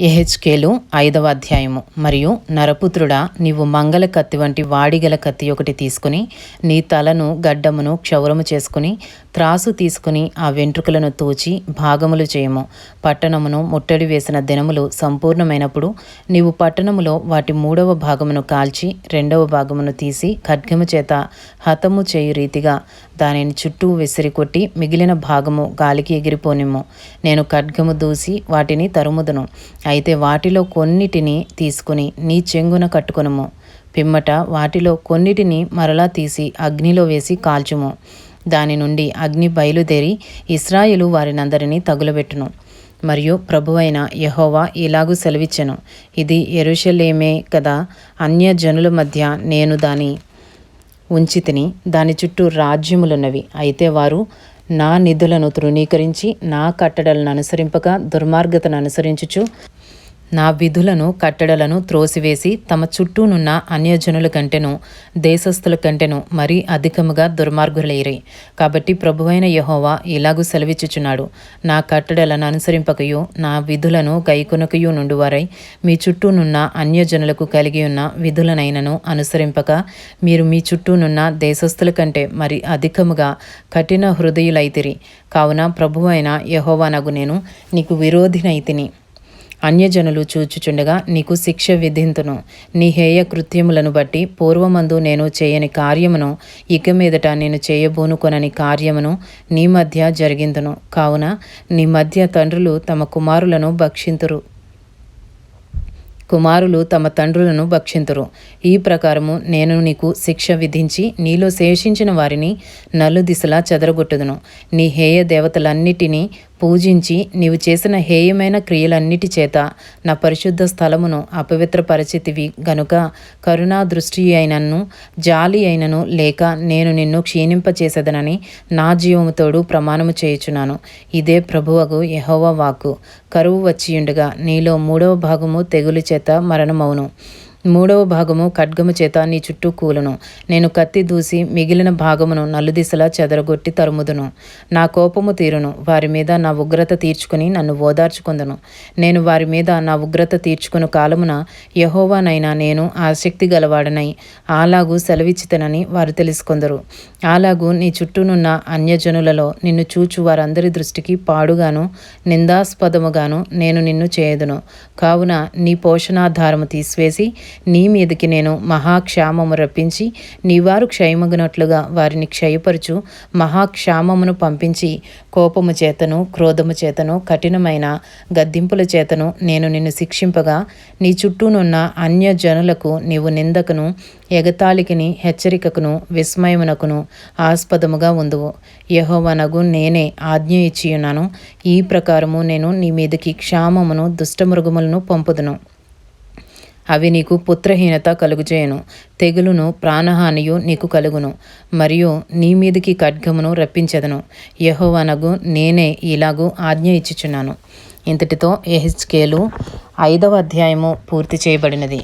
ఎహెచ్కేలు ఐదవ అధ్యాయము. మరియు నరపుత్రుడా నీవు మంగళ కత్తి వంటి వాడిగల కత్తి ఒకటి తీసుకుని నీ తలను గడ్డమును క్షౌరము చేసుకుని త్రాసు తీసుకుని ఆ వెంట్రుకలను తూచి భాగములు చేయము. పట్టణమును ముట్టడి వేసిన దినములు సంపూర్ణమైనప్పుడు నీవు పట్టణములో వాటి మూడవ భాగమును కాల్చి రెండవ భాగమును తీసి ఖడ్గము చేత హతము చేయు రీతిగా దానిని చుట్టూ విసిరి కొట్టి మిగిలిన భాగము గాలికి ఎగిరిపోనిమ్ము. నేను ఖడ్గము దూసి వాటిని తరుముదును. అయితే వాటిలో కొన్నిటిని తీసుకుని నీ చెంగున కట్టుకొనుము. పిమ్మట వాటిలో కొన్నిటిని మరలా తీసి అగ్నిలో వేసి కాల్చుము. దాని నుండి అగ్ని బయలుదేరి ఇస్రాయిలు వారినందరినీ తగులబెట్టును. మరియు ప్రభువైన యహోవా ఇలాగూ సెలవిచ్చెను. ఇది ఎరుషలేమే కదా అన్య జనుల మధ్య నేను దాని ఉంచితిని. దాని చుట్టూ రాజ్యములున్నవి. అయితే వారు నా నిధులను తృణీకరించి నా కట్టడలను అనుసరింపక దుర్మార్గతను అనుసరించుచు నా విధులను కట్టడలను త్రోసివేసి తమ చుట్టూనున్న అన్యజనుల కంటెను దేశస్థుల కంటెను మరీ అధికముగా దుర్మార్గులైరే. కాబట్టి ప్రభువైన యహోవా ఇలాగూ సెలవిచ్చుచున్నాడు. నా కట్టడలను అనుసరింపకయు నా విధులను గైకొనకయు నుండివారై మీ చుట్టూనున్న అన్యజనులకు కలిగి ఉన్న విధులనైనను అనుసరింపక మీరు మీ చుట్టూనున్న దేశస్థుల కంటే మరి అధికముగా కఠిన హృదయులైతిరి. కావున ప్రభువైన యహోవానగు నేను నీకు విరోధినైతిని. అన్యజనులు చూచుచుండగా నీకు శిక్ష విధింతును. నీ హేయ కృత్యములను బట్టి పూర్వమందు నేను చేయని కార్యమును ఇక మీదట నేను చేయబూనుకొనని కార్యమును నీ మధ్య జరిగిందును కావున నీ మధ్య తండ్రులు తమ కుమారులను భక్షింతురు. కుమారులు తమ తండ్రులను భక్షింతురు. ఈ ప్రకారము నేను నీకు శిక్ష విధించి నీలో శేషించిన వారిని నలు దిశలా చెదరగొట్టుదును. నీ హేయ దేవతలన్నిటినీ పూజించి నీవు చేసిన హేయమైన క్రియలన్నిటి చేత నా పరిశుద్ధ స్థలమును అపవిత్రపరచితివి గనుక కరుణా దృష్టి అయినను జాలి అయినను లేక నేను నిన్ను క్షీణింపచేసేదనని నా జీవముతోడు ప్రమాణము చేయుచున్నాను. ఇదే ప్రభువగు యహోవ వాక్కు. కరువు వచ్చియుండగా నీలో మూడవ భాగము తెగులు చేత మరణమవును మూడవ భాగము ఖడ్గము చేత నీ చుట్టూ కూలును. నేను కత్తి దూసి మిగిలిన భాగమును నలుదిశలా చెదరగొట్టి తరుముదును. నా కోపము తీరును. వారి మీద నా ఉగ్రత తీర్చుకుని నన్ను ఓదార్చుకుందును. నేను వారి మీద నా ఉగ్రత తీర్చుకుని కాలమున యహోవానైనా నేను ఆసక్తి గలవాడనై అలాగూ సెలవిచ్చితనని వారు తెలుసుకుందరు. అలాగూ నీ చుట్టూనున్న అన్యజనులలో నిన్ను చూచు వారందరి దృష్టికి పాడుగాను నిందాస్పదముగాను నేను నిన్ను చేయదును. కావున నీ పోషణాధారము తీసివేసి నీ మీదకి నేను మహాక్షామము రప్పించి నీవారు క్షయమగినట్లుగా వారిని క్షయపరుచు మహాక్షామమును పంపించి కోపము చేతను క్రోధము చేతను కఠినమైన గద్దింపుల చేతను నేను నిన్ను శిక్షింపగా నీ చుట్టూనున్న అన్య జనులకు నీవు నిందకును ఎగతాళికిని హెచ్చరికకును విస్మయమునకును ఆస్పదముగా ఉందువు. యహోవనగు నేనే ఆజ్ఞ ఇచ్చియున్నాను. ఈ ప్రకారము నేను నీ మీదకి క్షామమును దుష్టమృగములను పంపుదును. అవి నీకు పుత్రహీనత కలుగుచేయను. తెగులును ప్రాణహానియు నీకు కలుగును. మరియు నీ మీదికి ఖడ్గమును రప్పించదను. యహోవనగు నేనే ఇలాగూ ఆజ్ఞ ఇచ్చుచున్నాను. ఇంతటితో ఎహెచ్కేలు ఐదవ అధ్యాయము పూర్తి చేయబడినది.